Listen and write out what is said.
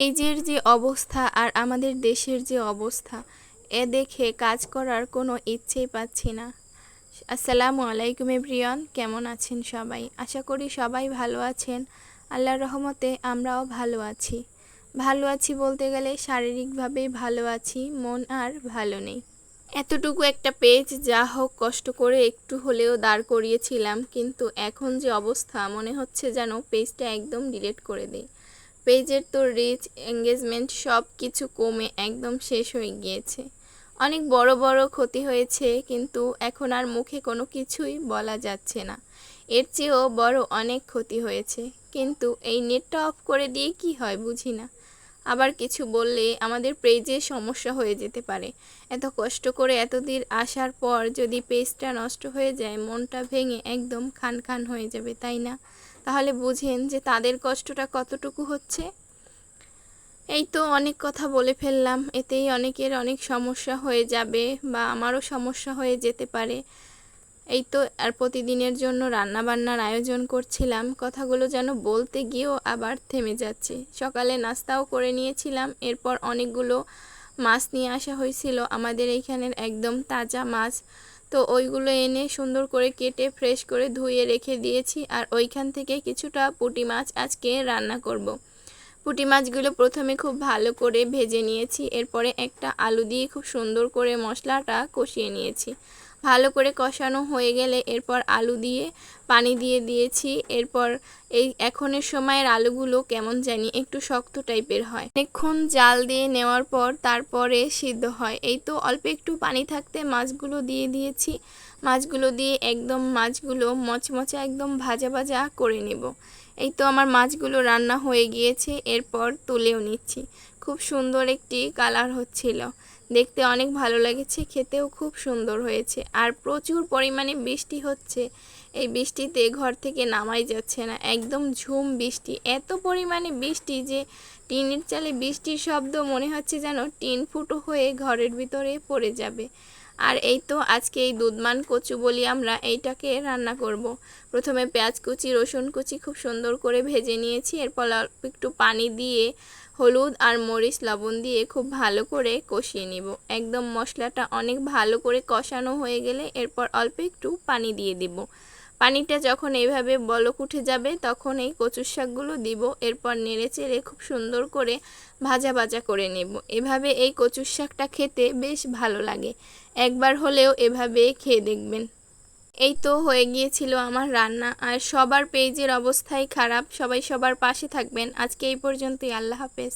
পেজের যে অবস্থা আর আমাদের দেশের যে অবস্থা, এ দেখে কাজ করার কোনো ইচ্ছেই পাচ্ছি না। আসসালামু আলাইকুম এভরিওয়ান, কেমন আছেন সবাই? আশা করি সবাই ভালো আছেন। আল্লাহর রহমতে আমরাও ভালো আছি। ভালো আছি বলতে গেলে শারীরিকভাবেই ভালো আছি, মন আর ভালো নেই। এতটুকু একটা পেজ, যা হোক কষ্ট করে একটু হলেও দাঁড় করিয়েছিলাম, কিন্তু এখন যে অবস্থা, মনে হচ্ছে যেন পেজটা একদম ডিলিট করে দিই। পেজের তো রিচ এঙ্গেজমেন্ট সব কিছু কমে একদম শেষ হয়ে গিয়েছে। অনেক বড় বড় ক্ষতি হয়েছে, কিন্তু এখন আর মুখে কোনো কিছুই বলা যাচ্ছে না। এর চেয়েও বড় অনেক ক্ষতি হয়েছে, কিন্তু এই নেটটা অফ করে দিয়ে কি হয় বুঝি না। আবার কিছু বললে আমাদের পেজে সমস্যা হয়ে যেতে পারে। এত কষ্ট করে এতদিন আসার পর যদি পেজটা নষ্ট হয়ে যায়, মনটা ভেঙে একদম খান খান হয়ে যাবে, তাই না? তাহলে বুঝেন যে তাদের কষ্টটা কতটুকু হচ্ছে। এই তো অনেক কথা বলে ফেললাম, এতেই অনেকের অনেক সমস্যা হয়ে যাবে বা আমারও সমস্যা হয়ে যেতে পারে। এই তো আর প্রতিদিনের জন্য রান্না বান্নার আয়োজন করছিলাম, কথাগুলো যেন বলতে গিয়েও আবার থেমে যাচ্ছে। সকালে নাস্তাও করে নিয়েছিলাম, এরপর অনেকগুলো মাছ নিয়ে আসা হয়েছিল, আমাদের এইখানের একদম তাজা মাছ তো ওইগুলো এনে সুন্দর করে কেটে ফ্রেশ করে ধুয়ে রেখে দিয়েছি আর ওইখান থেকে কিছুটা পুঁটি মাছ আজকে রান্না করব। পুঁটি মাছগুলো প্রথমে খুব ভালো করে ভেজে নিয়েছি, এরপরে একটা আলু দিয়ে খুব সুন্দর করে মশলাটা কষিয়ে নিয়েছি ভালো করে কষানো হয়ে গেলে এরপর আলু দিয়ে, পানি দিয়ে দিয়েছি। এরপর এই এখনের সময়ের আলুগুলো কেমন জানি একটু শক্ত টাইপের হয়। অনেকক্ষণ জাল দিয়ে নেওয়ার পর তারপরে সিদ্ধ হয়। এই তো অল্প একটু পানি থাকতে মাছগুলো দিয়ে দিয়েছি। মাছগুলো দিয়ে একদম মাছগুলো মচমচে একদম ভাজা ভাজা করে নেব। এই তো আমার মাছগুলো রান্না হয়ে গিয়েছে, এরপর তুলেও নিচ্ছি। খুব সুন্দর একটি কালার হচ্ছিল। দেখতে অনেক ভালো লেগেছে, খেতেও খুব সুন্দর হয়েছে। আর প্রচুর পরিমাণে বৃষ্টি হচ্ছে। এই বৃষ্টিতে ঘর থেকে নামাই যাচ্ছে না। একদম ঝুম বৃষ্টি। এত পরিমাণে বৃষ্টি যে টিনের চালে বৃষ্টির শব্দ মনে হচ্ছে যেন টিন ফুটো হয়ে ঘরের ভিতরে পড়ে যাবে। আর এই তো আজকে এই দুধমান কচু বলি আমরা, এইটাকে রান্না করব। প্রথমে পেঁয়াজ কুচি, রসুন কুচি খুব সুন্দর করে ভেজে নিয়েছি। এরপর অল্প একটু পানি দিয়ে হলুদ আর মরিচ লবণ দিয়ে খুব ভালো করে কষিয়ে নিব। একদম মশলাটা অনেক ভালো করে কষানো হয়ে গেলে এরপর অল্প একটু পানি দিয়ে দিব। পানিটা যখন এইভাবে বলক উঠে যাবে, তখন এই কচুর শাকগুলো দিব। এরপর নেড়ে চেড়ে খুব সুন্দর করে ভাজা ভাজা করে নেব। এভাবে এই কচুর শাকটা খেতে বেশ ভালো লাগে। একবার হলেও এভাবে খেয়ে দেখবেন। এই তো হয়ে গিয়েছিল আমার রান্না। আর সবার পেজের অবস্থাই খারাপ। সবাই সবার পাশে থাকবেন। আজকে এই পর্যন্তই। আল্লাহ হাফেজ।